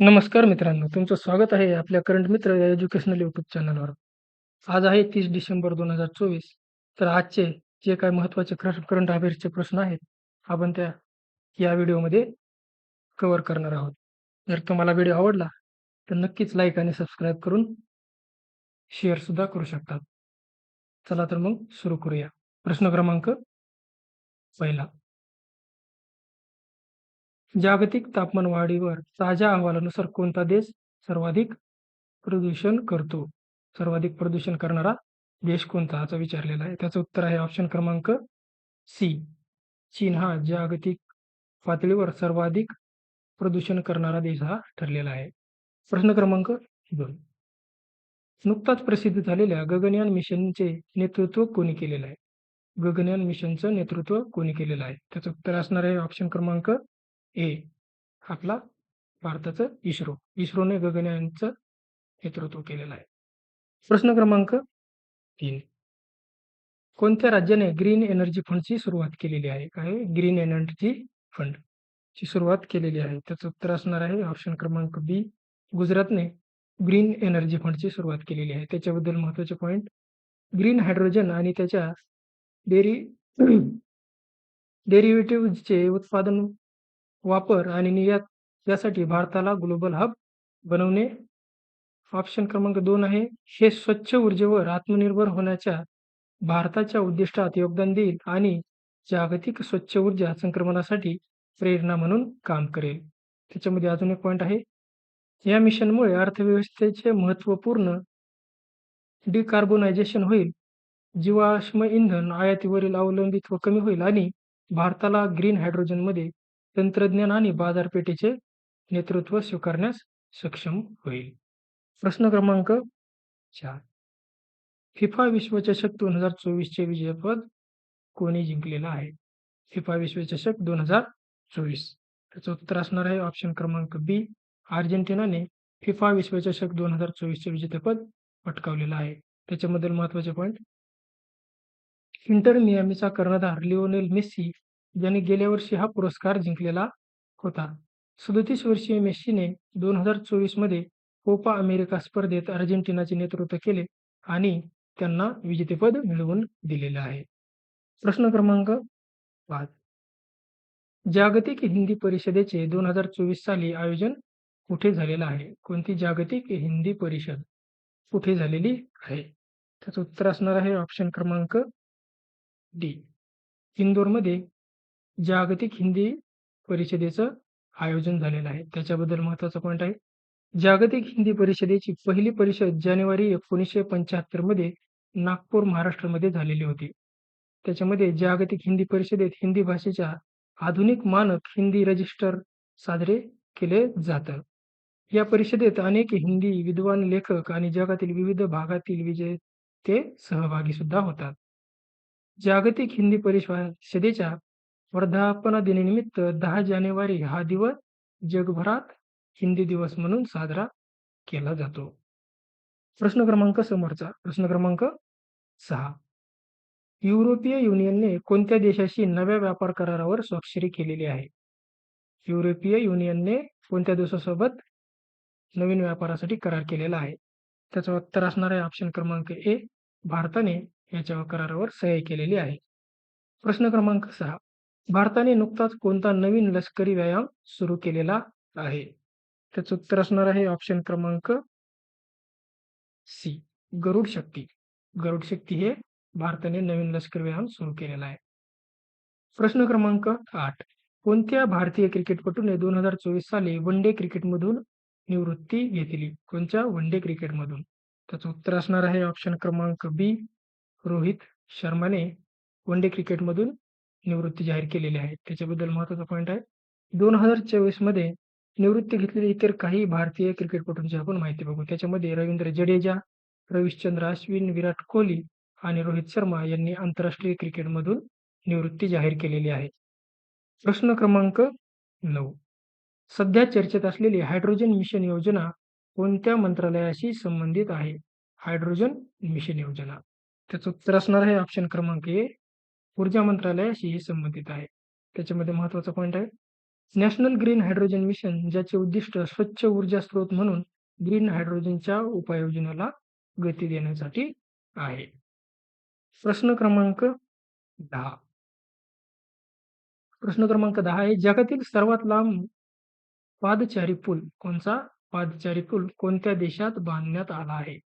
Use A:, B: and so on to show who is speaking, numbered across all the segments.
A: नमस्कार मित्रांनो, तुमचं स्वागत आहे आपल्या करंट मित्र या एज्युकेशनल यूट्यूब चॅनलवर. आज आहे तीस डिसेंबर दोन हजार चोवीस. तर आजचे जे काय महत्त्वाचे करंट अफेअर्सचे प्रश्न आहेत, आपण त्या या व्हिडिओमध्ये कव्हर करणार आहोत. जर तुम्हाला व्हिडिओ आवडला, तर नक्कीच लाईक आणि सबस्क्राईब करून शेअरसुद्धा करू शकतात. चला तर मग सुरू करूया. प्रश्न क्रमांक पहिला. जागतिक तापमान वाढीवर ताज्या अहवालानुसार कोणता देश सर्वाधिक प्रदूषण करतो? सर्वाधिक प्रदूषण करणारा देश कोणता? असा विचारलेला आहे. त्याचं उत्तर आहे ऑप्शन क्रमांक सी. चीन हा जागतिक पातळीवर सर्वाधिक प्रदूषण करणारा देश हा ठरलेला आहे. प्रश्न क्रमांक दोन. नुकताच प्रसिद्ध झालेल्या गगनयान मिशनचे नेतृत्व कोणी केलेलं आहे? गगनयान मिशनचं नेतृत्व कोणी केलेलं आहे? त्याचं उत्तर असणार आहे ऑप्शन क्रमांक ए. आपला भारताचं इस्रो. इस्रोने गगनयानचं नेतृत्व केलेलं आहे. प्रश्न क्रमांक तीन. कोणत्या राज्याने ग्रीन एनर्जी फंडची सुरुवात केलेली आहे? काय ग्रीन एनर्जी फंड ची सुरुवात केलेली आहे. त्याचं उत्तर असणार आहे ऑप्शन क्रमांक बी. गुजरातने ग्रीन एनर्जी फंडची सुरुवात केलेली आहे. त्याच्याबद्दल महत्त्वाचे पॉईंट ग्रीन हायड्रोजन आणि त्याच्या डेरी डेरिव्हेटिव्हचे उत्पादन, वापर आणि निर्यात यासाठी भारताला ग्लोबल हब बनवणे. ऑप्शन क्रमांक दोन आहे. हे स्वच्छ ऊर्जेवर आत्मनिर्भर होण्याच्या भारताच्या उद्दिष्टात योगदान देईल आणि जागतिक स्वच्छ ऊर्जा संक्रमणासाठी प्रेरणा म्हणून काम करेल. त्याच्यामध्ये अजून एक पॉईंट आहे. या मिशनमुळे अर्थव्यवस्थेचे महत्त्वपूर्ण डिकार्बोनायझेशन होईल. जीवाश्म इंधन आयातीवरील अवलंबित्व कमी होईल आणि भारताला ग्रीन हायड्रोजनमध्ये तंत्रज्ञान आणि बाजारपेठेचे नेतृत्व स्वीकारण्यास सक्षम होईल. प्रश्न क्रमांक चार. फिफा विश्वचषक दोन हजार चोवीसचे विजेतेपद कोणी जिंकलेलं आहे? फिफा विश्वचषक दोन हजार चोवीस. त्याचं उत्तर असणार आहे ऑप्शन क्रमांक बी. अर्जेंटिनाने फिफा विश्वचषक दोन हजार चोवीसचे विजेतेपद पटकावलेलं आहे. त्याच्याबद्दल महत्त्वाचे पॉईंट इंटर मियामीचा कर्णधार लिओनेल मेस्सी ज्याने गेल्या वर्षी हा पुरस्कार जिंकलेला होता. सदोतीस वर्षीय मेस्सीने दोन हजार चोवीसमध्ये कोपा अमेरिका स्पर्धेत अर्जेंटिनाचे नेतृत्व केले आणि त्यांना विजेतेपद मिळवून दिलेलं आहे. प्रश्न क्रमांक पाच. जागतिक हिंदी परिषदेचे दोन हजार चोवीस साली आयोजन कुठे झालेलं आहे? कोणती जागतिक हिंदी परिषद कुठे झालेली आहे? त्याचं उत्तर असणार आहे ऑप्शन क्रमांक डी. इंदोरमध्ये जागतिक हिंदी परिषदेचं आयोजन झालेलं आहे. त्याच्याबद्दल महत्त्वाचा पॉईंट आहे. जागतिक हिंदी परिषदेची पहिली परिषद जानेवारी एकोणीसशे पंच्याहत्तरमध्ये नागपूर, महाराष्ट्रामध्ये झालेली होती. त्याच्यामध्ये जागतिक हिंदी परिषदेत हिंदी भाषेच्या आधुनिक मानक हिंदी रजिस्टर साजरे केले जातं. या परिषदेत अनेक हिंदी विद्वान, लेखक आणि जगातील विविध भागातील विजेते सहभागी सुद्धा होतात. जागतिक हिंदी परिषदेच्या वर्धापनदिनानिमित्त दहा जानेवारी हा दिवस जगभरात हिंदी दिवस म्हणून साजरा केला जातो. प्रश्न क्रमांक समोरचा. प्रश्न क्रमांक सहा. युरोपीय युनियनने कोणत्या देशाशी नव्या व्यापार करारावर स्वाक्षरी केलेली आहे? युरोपीय युनियनने कोणत्या देशासोबत नवीन व्यापारासाठी करार केलेला आहे? त्याचं उत्तर असणार आहे ऑप्शन क्रमांक ए. भारताने याच्या करारावर सही केलेली आहे. प्रश्न क्रमांक सहा. भारताने नुकताच कोणता नवीन लष्करी व्यायाम सुरू केलेला आहे? त्याचं उत्तर असणार आहे ऑप्शन क्रमांक सी. गरुड शक्ती. गरुड शक्ती हे भारताने नवीन लष्करी व्यायाम सुरू केलेला आहे. प्रश्न क्रमांक आठ. कोणत्या भारतीय क्रिकेटपटूने दोन हजार चोवीस साली वन डे क्रिकेटमधून निवृत्ती घेतली? कोणत्या वन डे क्रिकेटमधून? त्याचं उत्तर असणार आहे ऑप्शन क्रमांक बी. रोहित शर्माने वन डे क्रिकेटमधून निवृत्ती जाहीर केलेली आहे. त्याच्याबद्दल महत्त्वाचा पॉईंट आहे. दोन हजार चोवीसमध्ये निवृत्ती घेतलेली इतर काही भारतीय क्रिकेटपटूंची आपण माहिती बघू. त्याच्यामध्ये रवींद्र जडेजा, रविचंद्र अश्विन, विराट कोहली आणि रोहित शर्मा यांनी आंतरराष्ट्रीय क्रिकेटमधून निवृत्ती जाहीर केलेली आहे. प्रश्न क्रमांक नऊ. सध्या चर्चेत असलेली हायड्रोजन मिशन योजना कोणत्या मंत्रालयाशी संबंधित आहे? हायड्रोजन मिशन योजना. त्याचं उत्तर असणार आहे ऑप्शन क्रमांक ए. ऊर्जा मंत्रालयाशी संबंधित आहे. त्याच्यामध्ये महत्त्वाचा पॉईंट आहे. नॅशनल ग्रीन हायड्रोजन मिशन ज्याचे उद्दिष्ट स्वच्छ ऊर्जा स्रोत म्हणून ग्रीन हायड्रोजनच्या उपाययोजनेला गती देण्यासाठी आहे. प्रश्न क्रमांक दहा. प्रश्न क्रमांक दहा आहे जगातील सर्वात लांब पादचारी पूल कोणता पादचारी पूल कोणत्या देशात बांधण्यात आला आहे?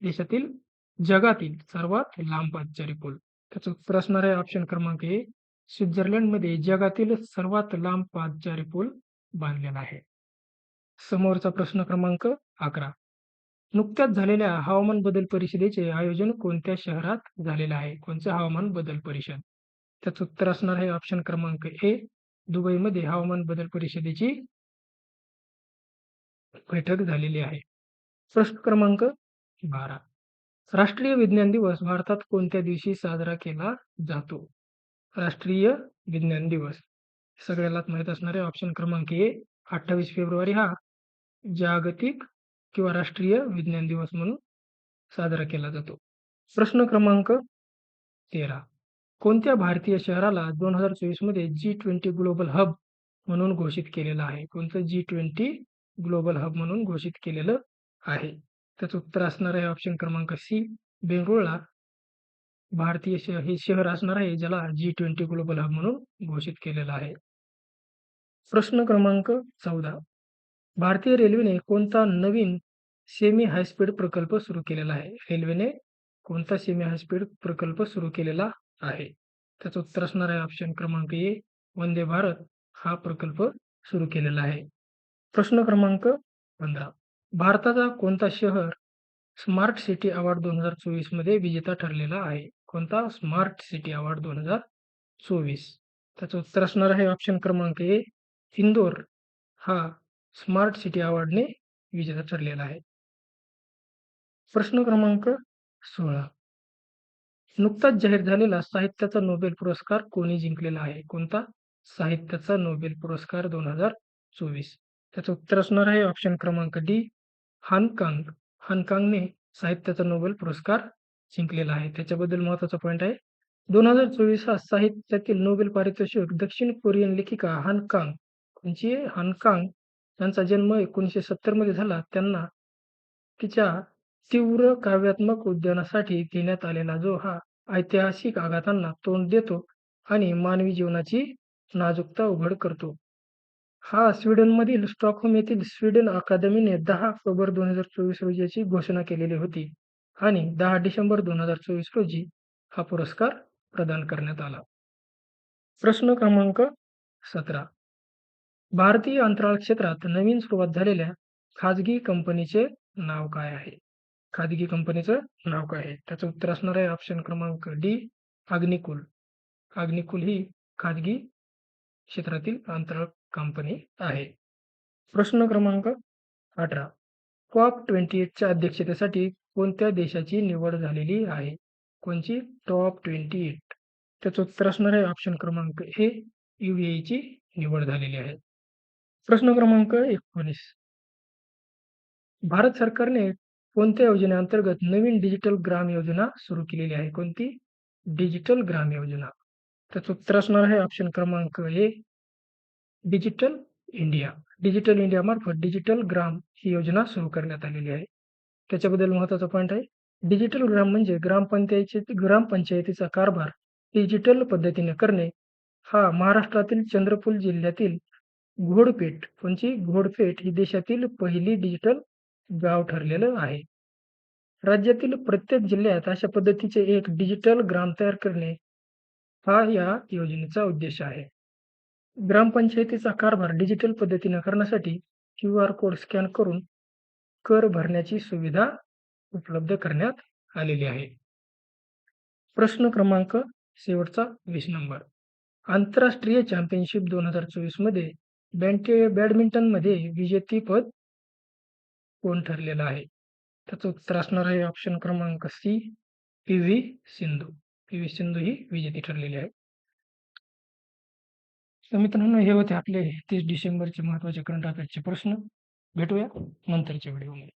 A: देशातील जगातील सर्वात लांब पादचारी पूल. त्याचं उत्तर असणार आहे ऑप्शन क्रमांक ए स्वित्झर्लंडमध्ये जगातील सर्वात लांब पादचारी पूल बांधलेला आहे. समोरचा प्रश्न क्रमांक अकरा. नुकत्याच झालेल्या हवामान बदल परिषदेचे आयोजन कोणत्या शहरात झालेलं आहे? कोणचं हवामान बदल परिषद? त्याचं उत्तर असणार आहे ऑप्शन क्रमांक ए. दुबईमध्ये हवामान बदल परिषदेची बैठक झालेली आहे. प्रश्न क्रमांक बारा. राष्ट्रीय विज्ञान दिवस भारतात कोणत्या दिवशी साजरा केला जातो? राष्ट्रीय विज्ञान दिवस. सगळ्यालाच माहीत असणारे ऑप्शन क्रमांक ए अठ्ठावीस फेब्रुवारी हा जागतिक किंवा राष्ट्रीय विज्ञान दिवस म्हणून साजरा केला जातो. प्रश्न क्रमांक तेरा. कोणत्या भारतीय शहराला दोन हजार चोवीसमध्ये जी ट्वेंटी ग्लोबल हब म्हणून घोषित केलेलं आहे? कोणतं जी ट्वेंटी ग्लोबल हब म्हणून घोषित केलेलं आहे? त्याचं उत्तर असणार आहे ऑप्शन क्रमांक सी बेंगळुरूला. भारतीय शहर हे शहर असणार आहे ज्याला जी ट्वेंटी ग्लोबल हब म्हणून घोषित केलेलं आहे. प्रश्न क्रमांक चौदा. भारतीय रेल्वेने कोणता नवीन सेमी हायस्पीड प्रकल्प सुरू केलेला आहे? रेल्वेने कोणता सेमी हायस्पीड प्रकल्प सुरू केलेला आहे? त्याचं उत्तर असणार आहे ऑप्शन क्रमांक ए वंदे भारत हा प्रकल्प सुरू केलेला आहे. प्रश्न क्रमांक पंधरा. भारताचा कोणता शहर स्मार्ट सिटी अवॉर्ड दोन हजार चोवीसमध्ये विजेता ठरलेला आहे? कोणता स्मार्ट सिटी अवॉर्ड दोन हजार चोवीस? त्याचं उत्तर असणार आहे ऑप्शन क्रमांक ए इंदोर. हा स्मार्ट सिटी अवॉर्डने विजेता ठरलेला आहे. प्रश्न क्रमांक सोळा. नुकताच जाहीर झालेला साहित्याचा नोबेल पुरस्कार कोणी जिंकलेला आहे? कोणता साहित्याचा नोबेल पुरस्कार दोन हजार चोवीस? त्याचं उत्तर असणार आहे ऑप्शन क्रमांक डी हानकांग हानकांगने साहित्याचा नोबेल पुरस्कार जिंकलेला आहे. त्याच्याबद्दल महत्त्वाचा पॉईंट आहे. दोन हजार चोवीस हा साहित्यातील नोबेल पारितोषिक दक्षिण कोरियन लेखिका हानकांग यांची हानकांग यांचा जन्म एकोणीसशे सत्तरमध्ये झाला. त्यांना तिच्या तीव्र काव्यात्मक उद्यानासाठी देण्यात आलेला जो हा ऐतिहासिक आघातांना तोंड देतो आणि मानवी जीवनाची नाजूकता उघड करतो. हा स्वीडनमधील स्टॉकहोम येथील स्वीडन अकादमीने दहा ऑक्टोबर दोन हजार चोवीस रोजी याची घोषणा केलेली होती आणि दहा डिसेंबर दोन हजार चोवीस रोजी हा पुरस्कार प्रदान करण्यात आला. प्रश्न क्रमांक सतरा. भारतीय अंतराळ क्षेत्रात नवीन सुरुवात झालेल्या खाजगी कंपनीचे नाव काय आहे? खाजगी कंपनीचं नाव काय आहे? त्याचं उत्तर असणार आहे ऑप्शन क्रमांक डी अग्निकुल. अग्निकुल ही खाजगी क्षेत्रातील अंतराळ कंपनी आहे. प्रश्न क्रमांक अठरा. कॉप ट्वेंटी एटच्या अध्यक्षतेसाठी कोणत्या देशाची निवड झालेली आहे? कोणची? Top twenty eight. त्याचं उत्तर असणार आहे ऑप्शन क्रमांक ए ची निवड झालेली आहे. प्रश्न क्रमांक एकोणीस. भारत सरकारने कोणत्या योजनेअंतर्गत नवीन डिजिटल ग्राम योजना सुरू केलेली आहे? कोणती? डिजिटल ग्राम योजना. त्याचं उत्तर असणार आहे ऑप्शन क्रमांक ए डिजिटल इंडिया. डिजिटल इंडियामार्फत डिजिटल ग्राम ही योजना सुरू करण्यात आलेली आहे. त्याच्याबद्दल महत्त्वाचा पॉईंट आहे. डिजिटल ग्राम म्हणजे ग्रामपंचायती ग्रामपंचायतीचा कारभार डिजिटल पद्धतीने करणे. हा महाराष्ट्रातील चंद्रपूर जिल्ह्यातील घोडपेठ कोणची? घोडपेठ ही देशातील पहिली डिजिटल गाव ठरलेलं आहे. राज्यातील प्रत्येक जिल्ह्यात अशा पद्धतीचे एक डिजिटल ग्राम तयार करणे हा या योजनेचा उद्देश आहे. ग्रामपंचायतीचा कारभार डिजिटल पद्धतीने करण्यासाठी क्यू आर कोड स्कॅन करून कर भरण्याची सुविधा उपलब्ध करण्यात आलेली आहे. प्रश्न क्रमांक शेवटचा वीस नंबर. आंतरराष्ट्रीय चॅम्पियनशिप दोन हजार चोवीसमध्ये बँटे बॅडमिंटनमध्ये विजेतेपद कोण ठरलेलं आहे? त्याचं उत्तर असणार आहे ऑप्शन क्रमांक C P V Sindhu. P V Sindhu ही विजेती ठरलेली आहे. तर मित्रांनो हे होते आपले तीस डिसेंबरचे महत्त्वाचे करंट अफेअर्सचे प्रश्न. भेटूया नंतरच्या व्हिडिओमध्ये